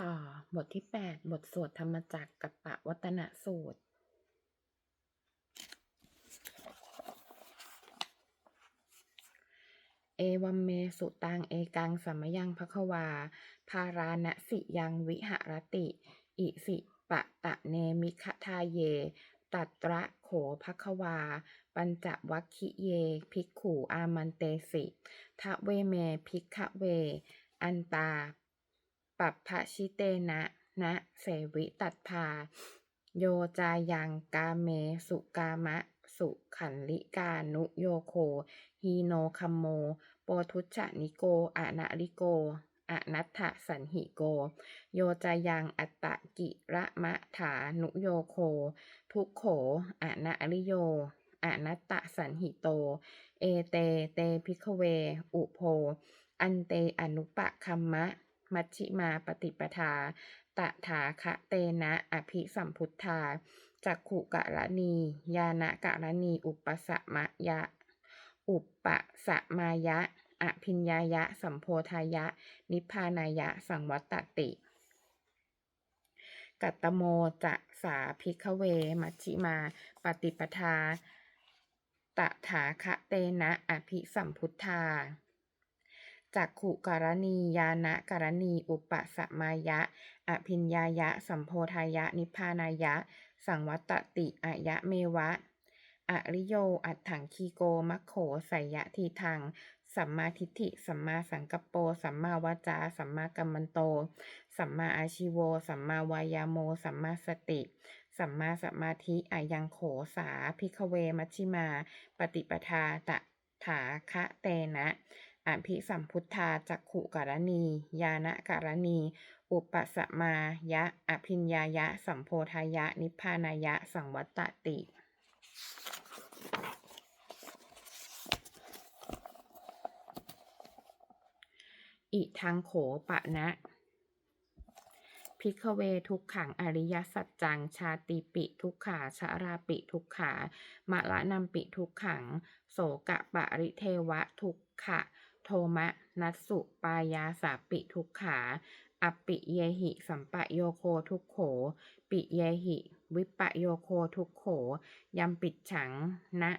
ต่อบทที่ 8 บทสวดธรรมจักรกับปะวัตนสูตร เอวัมเมสุตังเอกังสัมยังภควาภาราณสิยังวิหรติ อิสิปะตะเนมิคทาเย ตัตระโขภควา ปัญจวัคคิเย ภิกขุอามันเตสิทะเวเมภิกขเว อันตา ปัปพชิเตนะนะเสวิตัดพา โยจายังกาเมสุกามะ สุขันลิกานุโยโคฮีโนคัมโม โปทุจจนิโกอะนะริโกอนัตถสันหิโก โยจายังอัตตะกิระมะถานุโยโค ทุกโขอนะริโยอนัตตสันหิโต เอเต เตพิกเว อุโพ อันเตอนุปะคัมมะ มัชชิมาปฏิปทา ตถาคะเตนะ อภิสัมพุทธา จักขุกะระนียานะกะระนีอุปสมะยะ อุปปสมายะ อภิญญายะ สัมโพธายะ นิพพานายะ สังวัตติกัตโมจะสาภิกขเว มัชชิมา ปฏิปทา ตถาคะเตนะ อภิสัมพุทธา จักขุกรณียานะกรณี อุปสมายะ อภิญญายะ สัมโพธายะ นิพพานายะ สังวัตติอายะเมวะ อริโย อัตถังคีโก มัคโขไสยะทีทัง สัมมาทิฏฐิ สัมมาสังกปโปสัมมาวาจา สัมมากัมมันโต สัมมาอาชิโว สัมมาวายาโม สัมมาสติสัมมาสมาธิอายังโขสาภิกเวมัชชิมา ปฏิปทาตถาคะเตนะ อภิสัมพุทธาจักขุกรณี ยานะกรณี อุปสมายะ อภิญญายะ สัมโพธายะ นิพพานายะ สังวัตติ อิทังโขปะนะพิกเวทุกขังอริยสัจจัง ชาติปิทุกขาชาราปิทุกขามะละนัมปิทุกขัง โสกะปะริเทวะทุกขะ โทมะ นัสสุปายาสาปิทุกขาอปิเยหิสัมปะโยโคทุกโข ปิเยหิ วิปะโยโคทุกโขยัมปิดฉังนะ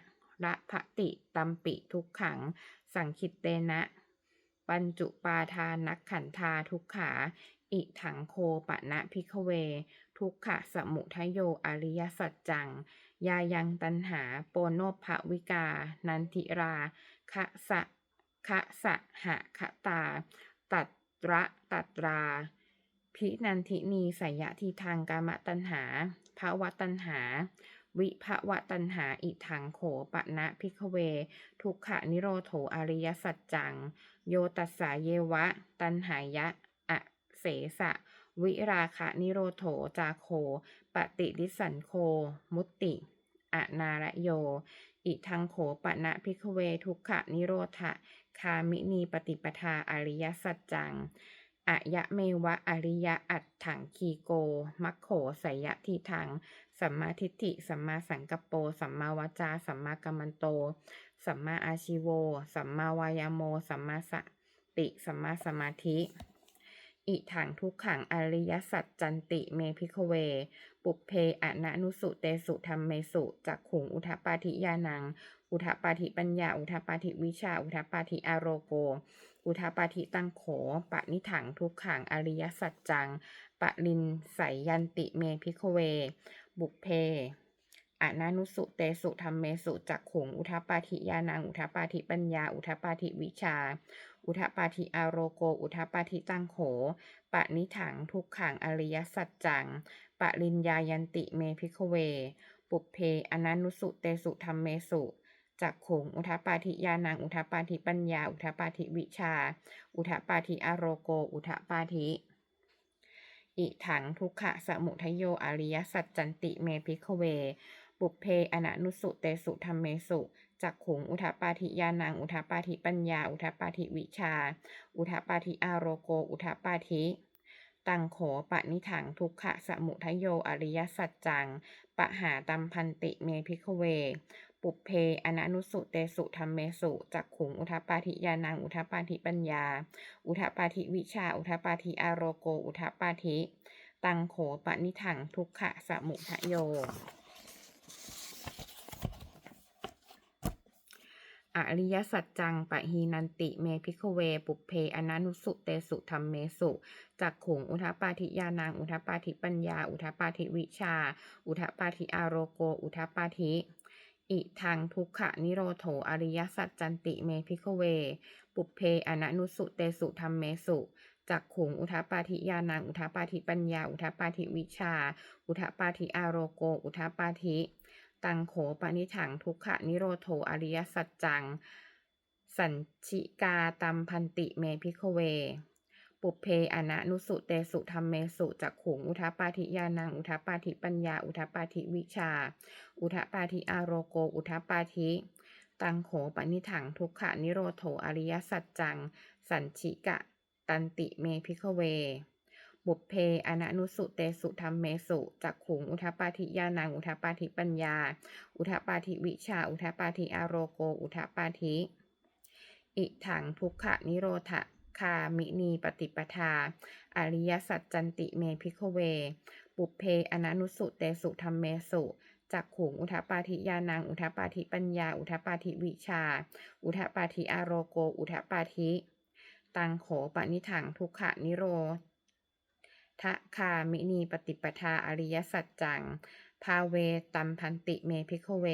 ระภติตัมปิทุกขัง สังคิตเตนะ ปัญจุปาทานักขันธาทุกขา อิถังโคปะนะพิกเว ทุกขะสมุทโยอริยสัจจัง ยายังตันหาโปโนภวิกา นันทิรา คะสะ คะสะหะคะตา ตัตระตัตรา พินันทินีสยะทีทางกามตันหาภาวะตันหา วิภวะตันหาอิถังโขปะนะพิกเว ทุกขะนิโรโถอริยสัจจัง โยตัสสาเยวะ ตันหายะอะเสสะ วิราคะนิโรโถจาโค ปฏิดิสันโค มุตติอนาระโย อิทังโขปะนะพิกเว ทุกขะนิโรธะ คามินีปฏิปทาอริยสัจจังอายะเมวะอริยะอัตถังคีโก มัคโขไสยะทีทัง สัมมาทิฏฐิ สัมมาสังกปโปสัมมาวจา สัมมากัมมันโต สัมมาอาชิโว สัมมาวายโม สัมมาสติ สัมมาสมาธิ อิถังทุกขังอริยสัจจันติเมพิกเว ปุเพอะนะนุสุเตสุธรรมเมสุจักขุงอุทปปาทิยานัง อุทปาทิปัญญา อุทปาทิวิชา อุทปาทิอารโก อุทปาทิตังโข ปะนิถังทุกขังอริยสัจจัง ปะลินไสยยันติเมพิกเว บุพเพอนานุสุเตสุธรรมเมสุจักขุง อุทปาทิยานัง อุทปาทิปัญญา อุทปาทิวิชา อุทปาทิอารโก อุทปาทิตังโข ปะนิถังทุกขังอริยสัจจัง ปะลินยายันติเมพิกเว ปุพเพอนันุสุเตสุธรรมเมสุ จักขงอุทปาทิยานัง อุทปาทิปัญญา อุทปาทิวิชา อุทปาทิอารโก อุทปาทิอิถังทุกขะสมุทโยอริยสัจจันติเมพิกเวปุพเพอนันุสุเตสุธรรมเมสุจักขุงอุทปาทิยานัง อุทปาทิปัญญา อุทปาทิวิชา อุทปาทิอารโก อุทปาทิตังโขปะนิถังทุกขะสมุทโยอริยสัจจัง ปะหาตัมพันติเมพิกเว ปุเพอนันุสุเตสุธรรมเมสุจักขุงอุทปาทิยานังอุทปาทิปัญญา อุทปาทิวิชา อุทปาทิอารโก อุทปาทิตังโขปนิถังทุกขะสมุทโยอริยสัจจังปะฮีนันติเมพิกเว ปุเพอนันุสุเตสุธรรมเมสุจักขุงอุทปาทิยานังอุทปาทิปัญญา อุทปาทิวิชา อุทปาทิอารโก อุทปาทิ อิทังทุกขะนิโรโถอริยสัจจันติเมพิกเว ปุเพอนันุสุเตสุธรรมเมสุจักขุงอุทปปาทิยานังอุทปปาทิปัญญา อุทปปาทิวิชา อุทปปาทิอารโก อุทปปาทิตังโขปนิถังทุกขะนิโรโถอริยสัจจัง สัญชิกาตัมพันติเมพิกเว ปุพเพอนะนุสุเตสุธรรมเมสุจักขุง อุทปปาทิยานัง อุทปปาทิปัญญา อุทปปาทิวิชา อุทปปาทิอารโก อุทปปาทิตังโขปนิถังทุกขะนิโรโถอริยสัจจัง สัญชิกะ ตันติเมพิกเว บุพเพอนะนุสุเตสุธรรมเมสุจักขุง อุทปปาทิยานัง อุทปปาทิปัญญา อุทปปาทิวิชา อุทปปาทิอารโก อุทปปาทิอิถังทุกขะนิโรธ คามินีปฏิปทา อริยสัจจันติเมพิกเว ปุพเพอนันุสุเตสุธรรมเมสุจักขุงอุทปปาทิยานัง อุทปปาทิปัญญา อุทปปาทิวิชา อุทปปาทิอารโก อุทปปาทิตังโขปนิถังทุกขะนิโรทะคามินีปฏิปทาอริยสัจจัง ภาเวตัมพันติเมพิกเว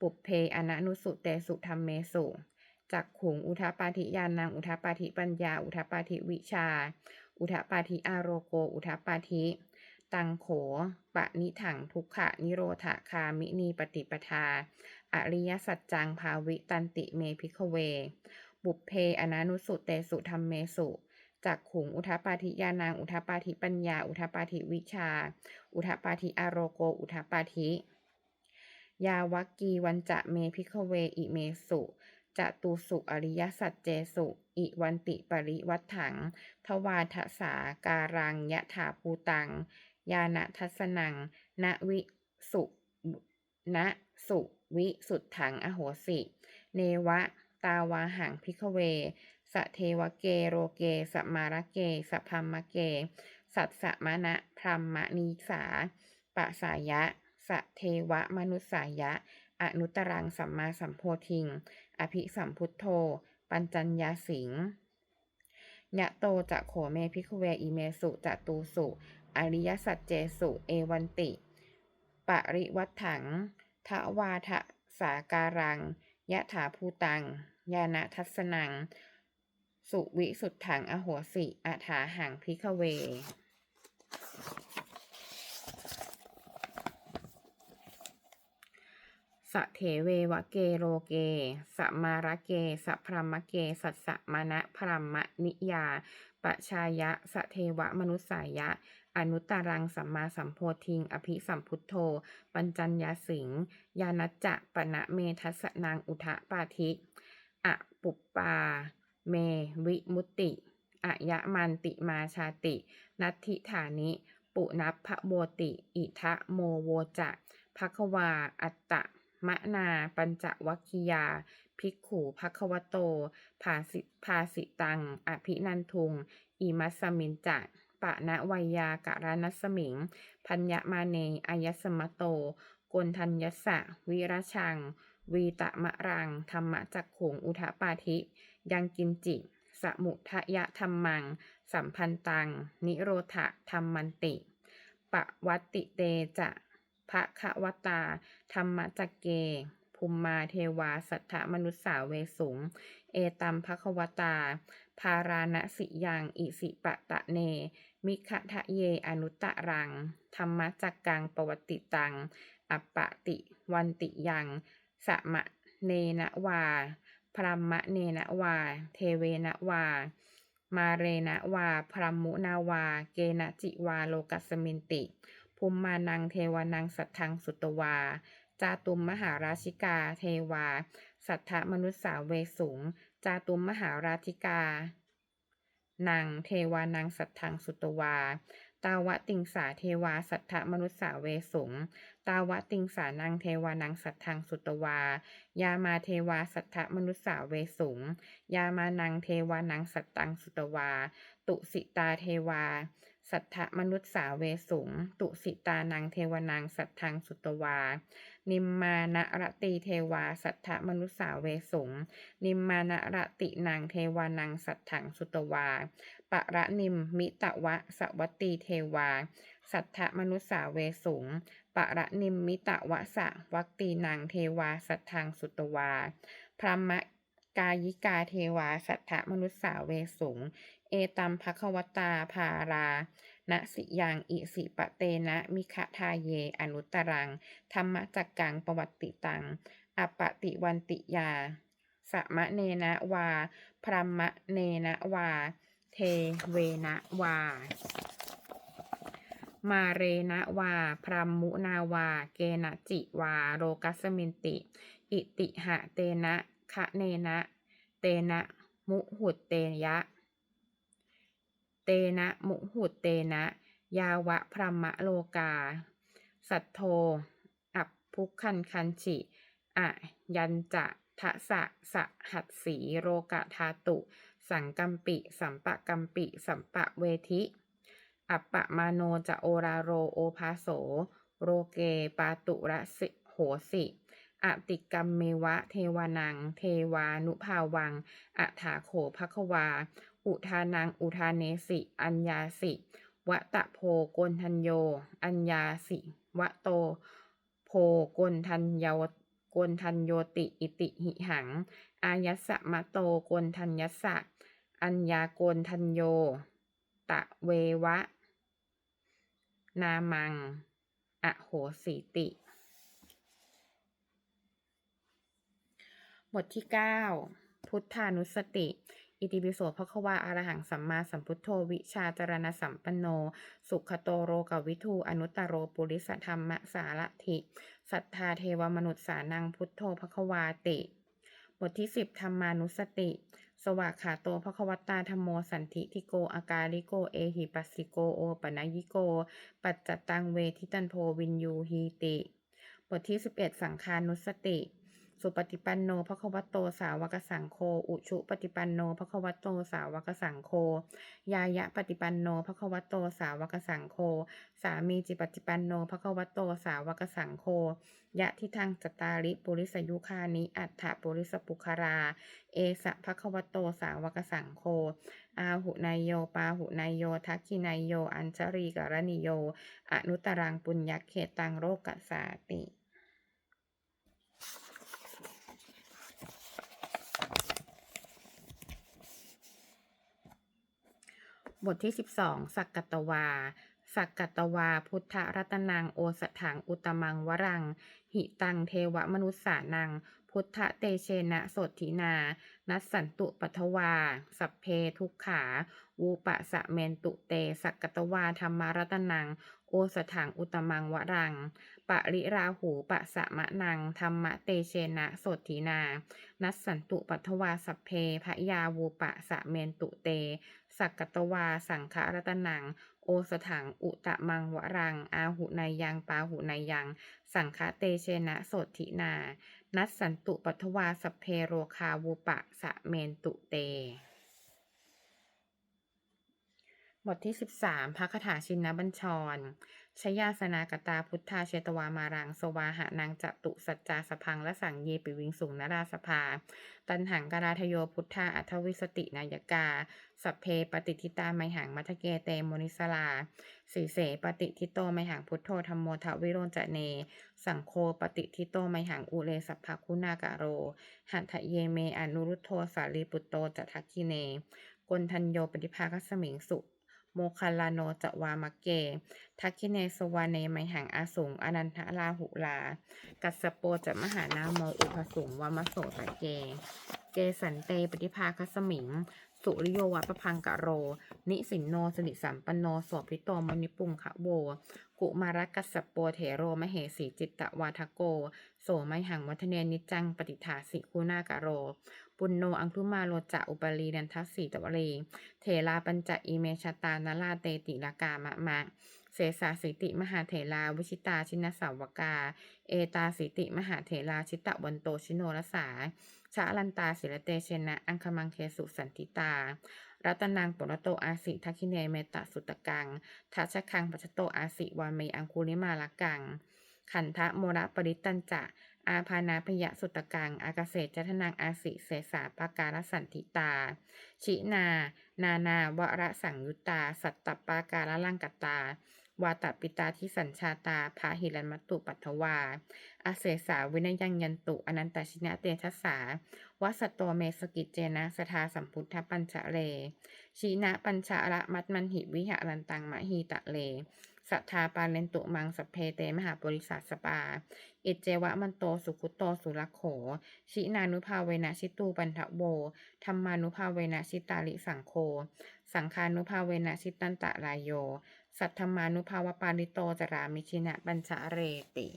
ปุพเพอนันุสุเตสุธรรมเมสุ จักขุง อุทปาทิยานัง อุทปาทิปัญญา อุทปาทิวิชา อุทปาทิอารโก อุทปาทิตังโข ปะนิถังทุกขะนิโรธคามินีปฏิปทา อริยสัจจังภาวิตันติเมพิกเว บุพเพอนันุสุเตสุธรรมเมสุจักขุงอุทปาทิยานัง อุทปาทิปัญญา อุทปาทิวิชา อุทปาทิอารโก อุทปาทิยาวักกีวันจะเมพิกเว อิเมสุ จตุสุอริยสัจเจสุ อิวันติปริวัฏถัง ทวาทสาการังยะถาภูตัง ยานะทัสนัง ณวิสุณสุวิสุดถังอโหสิ เนวะ ตาวาหังพิกเว สเทวเกโรเก สมารเก สพัมมเก สัตสมณะพรหมนิสาปะสายะ สเทวมนุสายะ อนุตรังสัมมาสัมโพธิง อภิสัมพุทโธ ปัญจัญญาสิงยะโตจะโขเมพิกเวอิเมสุจะตูสุอริยสัจเจสุเอวันติ ปริวัฏถังทวาทะสาการัง ยะถาภูตัง ยานะทัสนัง สุวิสุดถังอโหสิอาถาหังพิกเว สเถเววะเกโรเก สมาระเก สพรหมเก สัสมณะพรมนิยา ปชายะ สเทวมนุสายะ อนุตตรังสัมมาสัมโพธิง อภิสัมพุทโธ ปัญจัญญาสิง ยานัจจะปณะเมทัสนังอุทะปาทิอปุปปา เมวิมุติอะยะมันติมาชาติ นัตถิฐานิ ปุนัพพโบติ อิทะโมโวจะภควาอัตตะ มะนา ปัญจวัคคียา ภิกขุภควโต ภาสิภาสิตัง อภินันทุง อิมัสมินจะปะนะวัยยาการนัสมิง พัญญมาเนอายสมโตกนทัญญสสะ วิรชัง วีตะมะรัง ธรรมจักขงอุทปาทิยังกินจิสมุทยะธรรมัง สัมพันตัง นิโรธธรรมันติ ปะวัตติเตจะ ภะคะวตา ธรรมจักเก ภูมิมาเทวา สัทธมนุสสาเวสุง เอตัมภะควตาภาราณสิยัง อิสิปะตะเน มิคะทะเย อนุตตรัง ธรรมจักกังปวติตัง อัปปะติ วันติยัง สมะเนนะวา พรหมะเนนะวา เทเวนะวามาเรนะวา พรหมุนาวา เกนะจิวา โลกัสมินติ ภูมิมานังเทวานังสัทธังสุตวา จาตุมมหาราชิกา เทวา สัทธมนุษสาเวสุง จาตุมมหาราชิกา นางเทวานังสัทธังสุตวา ตาวะติงสาเทวาสัทธมนุษสาเวสุง ตาวะติงสานังเทวานังสัทธังสุตวา ยามาเทวาสัทธมนุสสาเวสุง ยามานังเทวานังสัตตังสุตวา ตุสิตาเทวา สัทธมนุสสาเวสุง ตุสิตานังเทวานังสัทธังสุตวา นิมมานะรติเทวาสัทธมนุสสาเวสุง นิมมานะรตินางเทวานังสัทถังสุตวา ปะระนิมมิตะวะสวัตตีเทวา สัทธมนุสสาเวสุง ปะระนิมมิตะวะสะวักตีนางเทวาสัทธังสุตวา พรหมกายิกาเทวา สัทธมนุสสาเวสุง เอตัมภควตาภารานะสิยังอิสิปะเตนะมิขทาเย อนุตตรัง ธรรมจักกังปวัตติตัง อปติวันติยาสมะเนนะวา พรหมะเนนะวา เทเวนะวา มาเรนะวา พรหมุนาวา เกณจิวา โรกัสมินติ อิติหะเตนะคะเนนะ เตนะ มุหุตเตยะ เตนะ มุหุตเตนะ ยาวะพรหมโลกา สัทโท อัปพุคันคันฉิอะยันจะทะสะสะหัดสีโรกะทาตุ สังกัมปิ สัมปะกัมปิ สัมปะเวทิ อัปปะมาโนจะโอราโรโอภาโส โรเกปาตุระสิโหสิอติกรรมเมวะ เทวานัง เทวานุภาวัง อัฐาโขภควา อุทานัง อุทานเนสิ อัญญาสิ วะตะโพโกนทัญโย อัญญาสิ วะโต โพโกนทัญโยโกนทัญโยติ อิติหิหัง อายัสะมะโตโกนทัญยัสะ อัญญาโกนทัญโย ตะเววะ นามัง อโหสีติ บทที่ 9 พุทธานุสติ อิติปิโสภควาอารหังสัมมาสัมพุทโธวิชาจารณสัมปันโน สุขโตโรกวิทูอนุตตโรปุริสธรรมสารถิสัทธาเทวมนุษย์สานังพุทโธภควาติ บทที่ 10 ธรรมานุสติ สวากขาโตพระควัตตาธรรมโมสันทิทิโกอากาลิโก เอหิปัสสิโกโอปนยิโก ปัจจตังเวทิตันโพวินยูฮีติ บทที่ 11 สังคานุสติ สุปฏิปันโนภควโตสาวกสังโฆอุชุปฏิปันโนภควโตสาวกสังโฆยายะปฏิปันโนภควโตสาวกสังโฆสามีจิปฏิปันโนภควโตสาวกสังโฆยะทิทังจตาริปุริสยุคานิอัฏฐปุริสปุคารา เอสะภควโตสาวกสังโฆอาหุนายโยปาหุนายโยทักขินายโย อัญชรีกรณิโย อนุตรังปุญญเขตังโรกสาติ บทที่ 12 สักกัตวา สักกัตวา พุทธรัตนังโอสถังอุตมังวรัง หิตังเทวมนุษสานัง พุทธเตเชนะสดทินา นัสสันตุปัทวา สัพเพทุกขา วูปะสะเมนตุเต สักกัตวาธรรมารัตนัง โอสถังอุตมังวรัง ปะริราหูปะสะมะนัง ธรรมเตเชนะโสทินา นัสสันตุปัทวาสัพเพพยาวูปะสะเมนตุเต สักกตวาสังฆรัตนัง โอสถังอุตมังวรัง อาหุนายังปาหุนายัง สังฆเตเชนะโสทินา นัสสันตุปัทวาสัพเพโรคาวูปะสะเมนตุเต บทที่ 13พระคาถาชินบัญชร ชยาสนากตาพุทธาเชตวามารัง สวาหะนางจตุสัจจาสพังและสังเยปิวิงสุงนราสภา ตันหังกราทโยพุทธาอัทวิสตินายกา สัพเพปฏิทิตาไมหังมัทเกเตมนิสลาสีเสปฏิทิโตไมหังพุทโธธรรมโมทวิโรจเน สังโฆปฏิทิโตไมหังอุเลสัพพคุณากะโร หัตถเยเมอนุรุโธสารีปุตโตจัทักคิเนกนทัญโยปฏิภาคสมิงสุ โมคัลลาโนจวามะเก ทักคิเนสวาเนไมหังอาสุงอนันทลาหุลา กัสโปจะมหานาโมอุปสุงวามโสตะเก เกสันเตปฏิภาคสมิง สุริโยวัปพังกะโร นิสินโนสนิสัมปนโนโสภิโตมณิปุงคะโว กุมารกัสสโปเถโรมเหสีจิตตวาทโก โสไมหังวัฒเนนิจจังปฏิฐาสิคูนากะโร ปุณโนอังคุมาโลจะอุปรีนันทสีตวเรเถราปัญจอิเมชตานราเตติลากามะมะเสสาสิติมหาเถราวิชิตาชินสาวกา เอตาสิติมหาเถราชิตะวันโตชิโนรสาชะลันตาศิลเตเชนะ อังคมังเคสุสันติตา รัตนังปุรโตอาสิทักขิเนเมตสุตกัง ทัชคังปัชโตอาสิวาเมอังคุลิมาลกัง ขันทะโมระปริตันจะ อาพานาพยสุตกัง อากาเศจัทนังอาสิเสสาปาการสันติตา ชินา นานาวระสังยุตตาสัตตปาการลังกตาวาตปิตาทิสัญชาตาพาหิรันมัตตุปัทวา อาเสสาวินยังยันตุอนันตชินะเตชะสาวัสตโตเมสกิจเจนะสทาสัมพุทธปัญชะเล ชีนะปัญชะระมัตมันหิวิหะรันตังมะหีตะเล สัทธาปาเลนตุมังสพเพเตมหาบริษัทสปา อิจเจวะมันโตสุขุตโตสุรโข ชินานุภาเวนะชิตูปันทะโวธรรมานุภาเวนะชิตาลิสังโค สังคานุภาเวนะชิตันตะลายโย สัทธมานุภาวปาริโตจรามิชินะปัญชะเรติ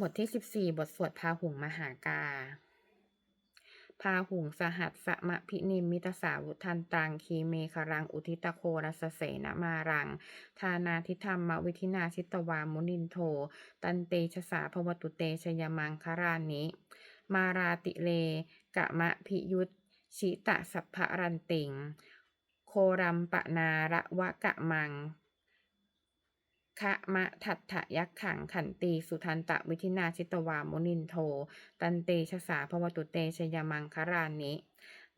บทที่ 14 บทสวดพาหุงมหากา พาหุงสหัสสะมะพินิมมิตสาวุทันตังคีเมครังอุทิตโครัสเสนมารัง ทานาทิธรรมวิธินาชิตวามุนินโท ตันเตชะสาภวตุเตชยมังคารานิ มาราติเล กะมะพิยุตชิตะสัพพรันติง โครัมปะนาระวะกะมัง คะมะทัตถยักขังขันตีสุทันตะวิธินาชิตวามุนินโท ตันเตชะสาภวตุเตชยมังคารานิ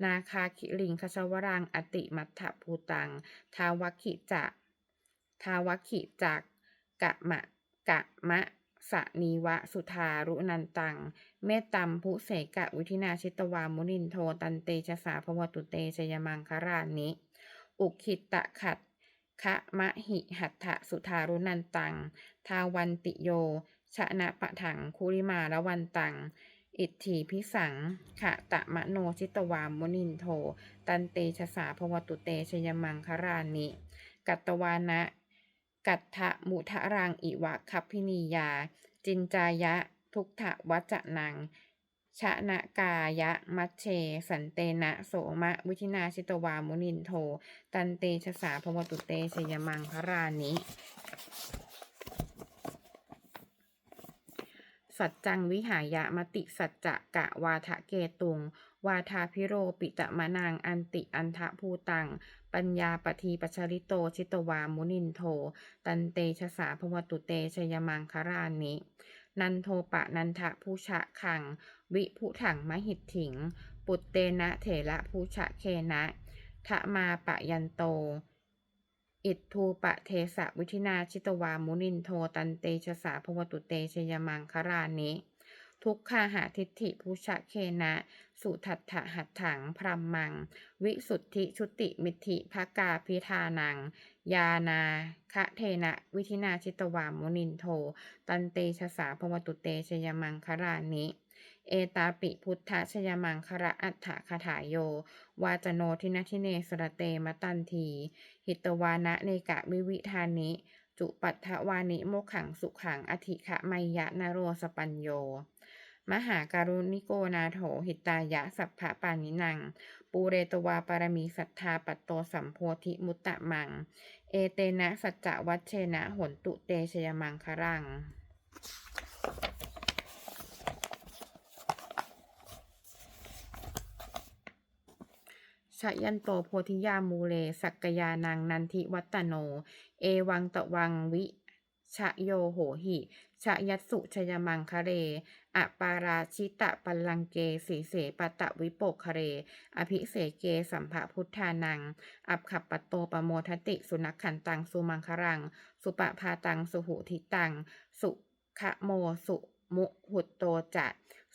นาคาคิลิงคชวรังอติมัตถภูตัง ทาวคิจะทาวคิจักกะมะกะมะสะนีวะสุธารุนันตัง เมตตัมภุเสกะวิธินาชิตวามุนินโท ตันเตชะสาภวตุเตชยมังคารานิ อุคิตะขัด คะมะหิหัตถะสุธารุนันตัง ทาวันติโย ชนะปะถังคุริมาละวันตัง อิทธิพิสังขะตะมะโนชิตวามุนินโท ตันเตชะสาภวตุเตชยมังคารานิ กัตตวานะ กัตถะมุทะรังอิวะคัพพินียา จินจายะ ทุกถะวัจนัง ชะนะกายะมัชเช สันเตนะโสมะ วิธินาชิตวามุนินโท ตันเตชะสาภวตุเตชยมังคารานิสัจจังวิหายะมติสัจจะกะวาทะเกตุง วาทาพิโรปิตะมะนางอันติอันทะภูตัง ปัญญาปทีปชริโตชิตวามุนินโท ตันเตชะสาภวตุเตชยมังคารานินันโทปะนันทะภูชะขัง วิพุถังมหิตถิง ปุตเตนะเถระภูชะเคนะทะมาปะยันโต อิทูปะเทสะวิธินาชิตวามุนินโทตันเตชะสาภวตุเตชยมังครานิทุกขาหาทิฏฐิภูชะเคนะ สุทัตถะหัตถังพรมมัง วิสุทธิชุติมิธิภกาพิธานัง ยานาคะเทนะวิธินาชิตวามุนินโท ตันเตชะสาภวตุเตชยมังครานิ เอตาปิพุทธชยมังคระอัฏฐคถาโย วาจโนทินทิเนสระเตมตันที หิตวานะเนกะวิวิธานิ จุปัฏฐวานิโมขังสุขังอธิขะไมยะนโรสปัญโย มหาการุณิโกนาโถหิตายะสัพพะปานินัง ปูเรตวาปารมีสัทธาปัตโตสัมโพธิมุตตะมัง เอเตนะสัจจวัชเชนะหนตุเตชยมังครัง ชยันโตโพธิยามูเล สักกยานังนันทิวัตโน เอวังตะวังวิชะโยโหหิชะยัตสุชยมังคะเร อปาราชิตะปัลลังเกสีเสปะตะวิโปกคะเร อภิเสเกสัมภพุทธานัง อับขับปโตปโมทติ สุนักขันตังสุมังครัง สุปะพาตังสุหุทิตัง สุขะโมสุ มุหุตโตจะ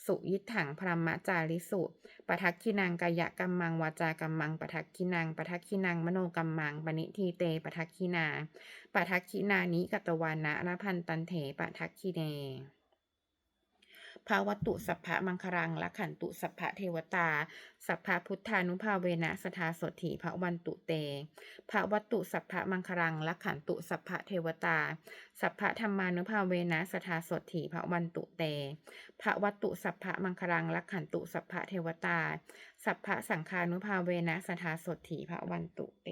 สุยิถังพรหมจาริสุปทักขินังกายกัมมังวาจากัมมังปทักขินังปทักขินังมโนกัมมังปณิทีเตปทักขินาปทักขินานิกตวานะระพันตันเถปทักขิเน ภาวตุสัพพะมังครังละขันตุสัพพะเทวตา สัพพะพุทธานุภาเวนะสทาสถีภวันตุเตภาวตุสัพพะมังครังละขันตุสัพพะเทวตา สัพพะธรรมานุภาเวนะสทาสถีภวันตุเตภาวตุสัพพะมังครังละขันตุสัพพะเทวตา สัพพะสังฆานุภาเวนะสทาสถีภวันตุเต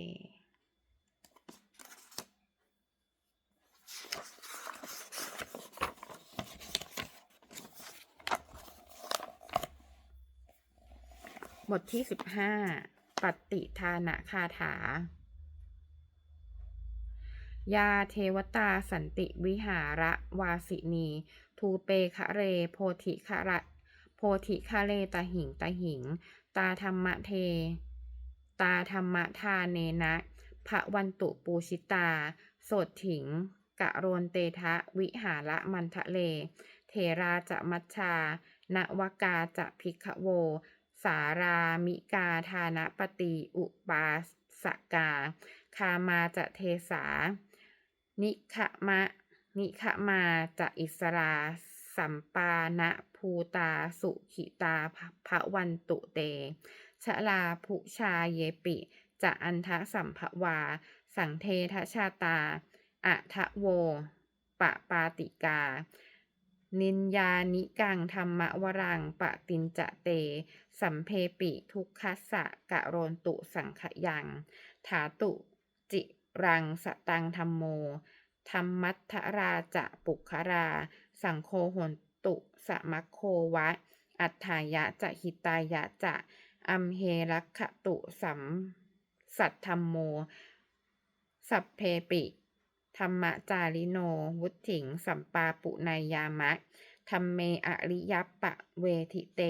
บทที่สิบห้าปฏิทานะคาถา ยาเทวตาสันติวิหาระวาสินี ทูเปคะเร โพธิคะระโพธิคะเลตาหิงตาหิง ตาธรรมะเท ตาธรรมะทาเนนะพระวันตุปูชิตา โสดถิง กะโรนเตทะวิหาระมันทะเล เทราจะมัชชานวกาจะพิกขโว สารามิกาทานปฏิอุปาสกา คามาจะเทสา นิขมะ นิขมาจะอิสรา สัมปานะภูตาสุขิตาภะวันตุเต ชลาภุชาเยปิจะอันทะสัมภวา สังเททชาตาอะทะโว ปะปาติกา นินยานิกังธรรมวรังปะตินจะเต สัมเพปิทุกขัสสะกะโรนตุสังขยัง ถาตุจิรังสตังธรรมโม ธรรมัทธราจะปุครา สังโฆโหนตุสมะโควะ อัฏฐายะจะหิตายะจะ อัมเฮรักขตุสัมสัทธรรมโม สัพเพปิ ธรรมจาริโน วุถิง สัมปาปุนายามะธรรมเมอริยปะเวทิเต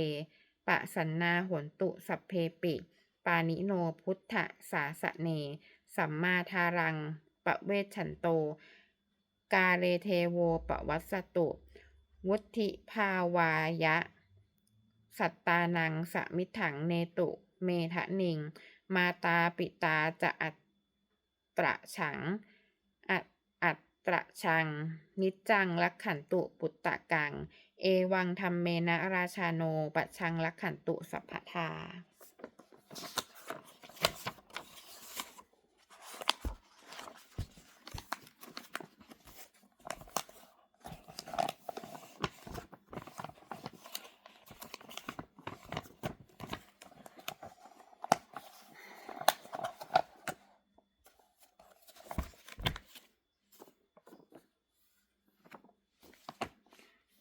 ปะสันนาหนตุสัพเพปิ ปานิโนพุทธสาสะเน สัมมาทารัง ปะเวชฉันโต กาเลเทโวปะวัสสตุ วุธิภาวายะ สัตตานังสมิถังเนตุเมทะนิง มาตาปิตาจะอัตตระฉังอัตอัตตระชัง นิจจังลักขันตุปุตตะกัง เอวังธรรมเมนะราชาโนปะชังลักขันตุสัพพทา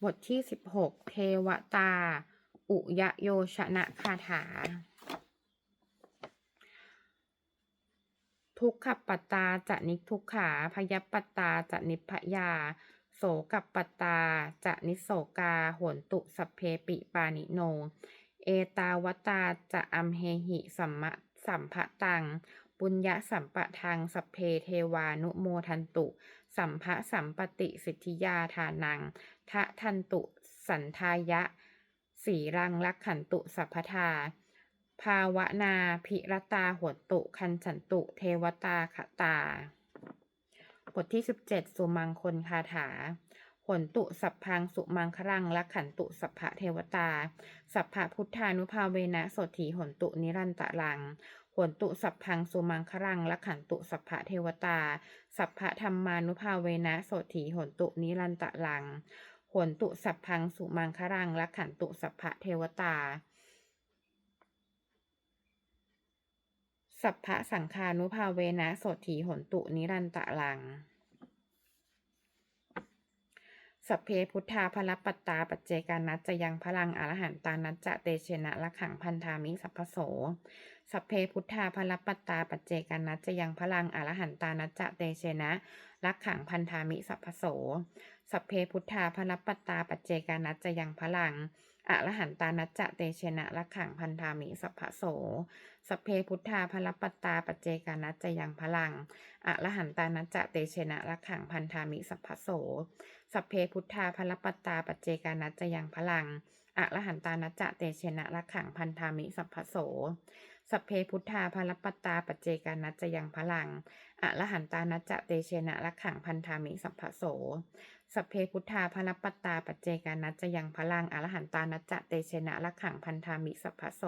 บทที่สิบหกเทวตา อุยโยชนะคาถา ทุกขปัตตาจะนิทุกขาพยปัตตาจะนิพยา โสกับปัตตาจะนิโสกาหนตุสเพปิปานิโน เอตาวตาจะอัมเฮหิสัมมะสัมภะตังปุญญสัมปะทังสเพเทวานุโมทันตุ สัมภะสัมปติสิทธิยาทานัง ทะทันตุสันทายะ สีรังลักขันตุสัพพทา ภาวนาพิรตาหวตุคันฉันตุเทวตาขตา บทที่ 17 สุมังคลคาถาหนตุสัพพังสุมังครังลักขันตุสัพพะเทวตา สัพพะพุทธานุภาเวนะสถีหนตุนิรันตะลังหนตุสัพพังสุมังครังลักขันตุสัพพะเทวตา สัพพะธรรมานุภาเวนะสถีหนตุนิรันตะลัง หนตุสัพพังสุมังครังแลักขันตุสัพพะเทวตา สัพพะสังคานุภาเวนะโสถีหนตุนิรันตะลัง สัพเพพุทธาพลปัตตาปัจเจกานัจจะยังพลังอรหันตานัจจะเตเชนะละขังพันธามิสัพพโส สัพเพพุทธาพลปัตตาปัจเจกานัจจะยังพลังอรหันตานัจจะเตเชนะละขังพันธามิสัพพโส สัพเพพุทธาพลปัตตาปัจเจกานัจจะยังพลังอรหันตานัจจะเตเชนะละขังพันธามิสัพพโส สัพเพพุทธาพลปัตตาปัจเจกานัจจะยังพลังอรหันตานัจจะเตเชนะละขังพันธามิสัพพโส สัพเพพุทธาพลปัตตาปัจเจกานัจจะยังพลังอรหันตานัจจะเตเชนะละขังพันธามิสัพพโส สัพเพพุทธาพลปัตตาปัจเจกานัจจะยังพลังอรหันตานัจจะเตเชนะละขังพันธามิสัพพโส สัพเพพุทธาภรปัตาปัจเจกานัจยังพลังอรหันตานัจจะเตเชนะละขังพันธามิสัพพโส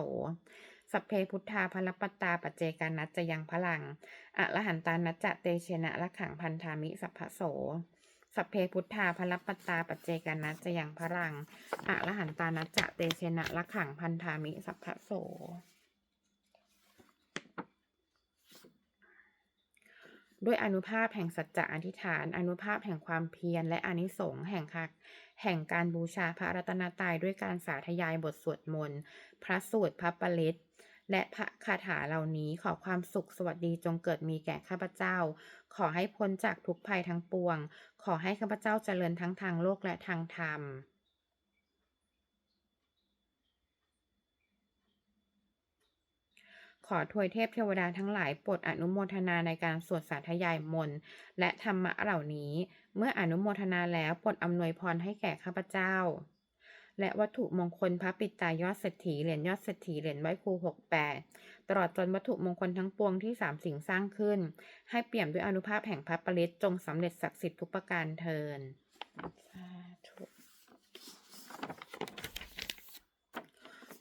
สัพเพพุทธาภรปัตาปัจเจกานัจยังพลังอรหันตานัจจะเตเชนะละขังพันธามิสัพพโสสัพเพพุทธาภรปัตาปัจเจกานัจจยังพลังอรหันตานัจจะเตเชนะละขังพันธามิสัพพโส ด้วยอนุภาพแห่งสัจจะอธิษฐาน อนุภาพแห่งความเพียร และอนิสงส์แห่งคักแห่งการบูชาพระรัตนตรัยด้วยการสาธยายบทสวดมนต์ พระสูตรพระปริตและพระคาถาเหล่านี้ขอความสุขสวัสดีจงเกิดมีแก่ข้าพเจ้า ขอให้พ้นจากทุกภัยทั้งปวง ขอให้ข้าพเจ้าเจริญทั้งทางโลกและทางธรรม ขอทวยเทพเทวดาทั้งหลายโปรดอนุโมทนาในการสวดสาธยายมนต์และธรรมะเหล่านี้ เมื่ออนุโมทนาแล้วโปรดอำนวยพรให้แก่ข้าพเจ้า และวัตถุมงคลพระปิดตายอดเศรษฐีเหรียญยอดเศรษฐีเหรียญไหว้ครูหกแปดตลอดจนวัตถุมงคลทั้งปวงที่สามสิ่งสร้างขึ้น ให้เปี่ยมด้วยอนุภาพแห่งพระปริตจงสำเร็จศักดิ์สิทธิ์ทุกประการเทินสาธุ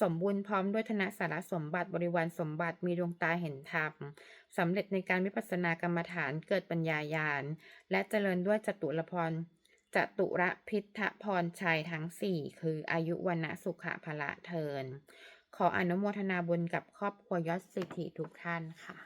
สมบูรณ์พร้อมด้วยธนสารสมบัติบริวารสมบัติมีดวงตาเห็นธรรมสำเร็จในการวิปัสสนากรรมฐานเกิดปัญญาญาณและเจริญด้วยจตุรพรจตุรพิทพรชัยทั้งสี่คืออายุวันนะสุขะพละเทิน ขออนุโมทนาบุญกับครอบครัวยศสิทธิทุกท่านค่ะ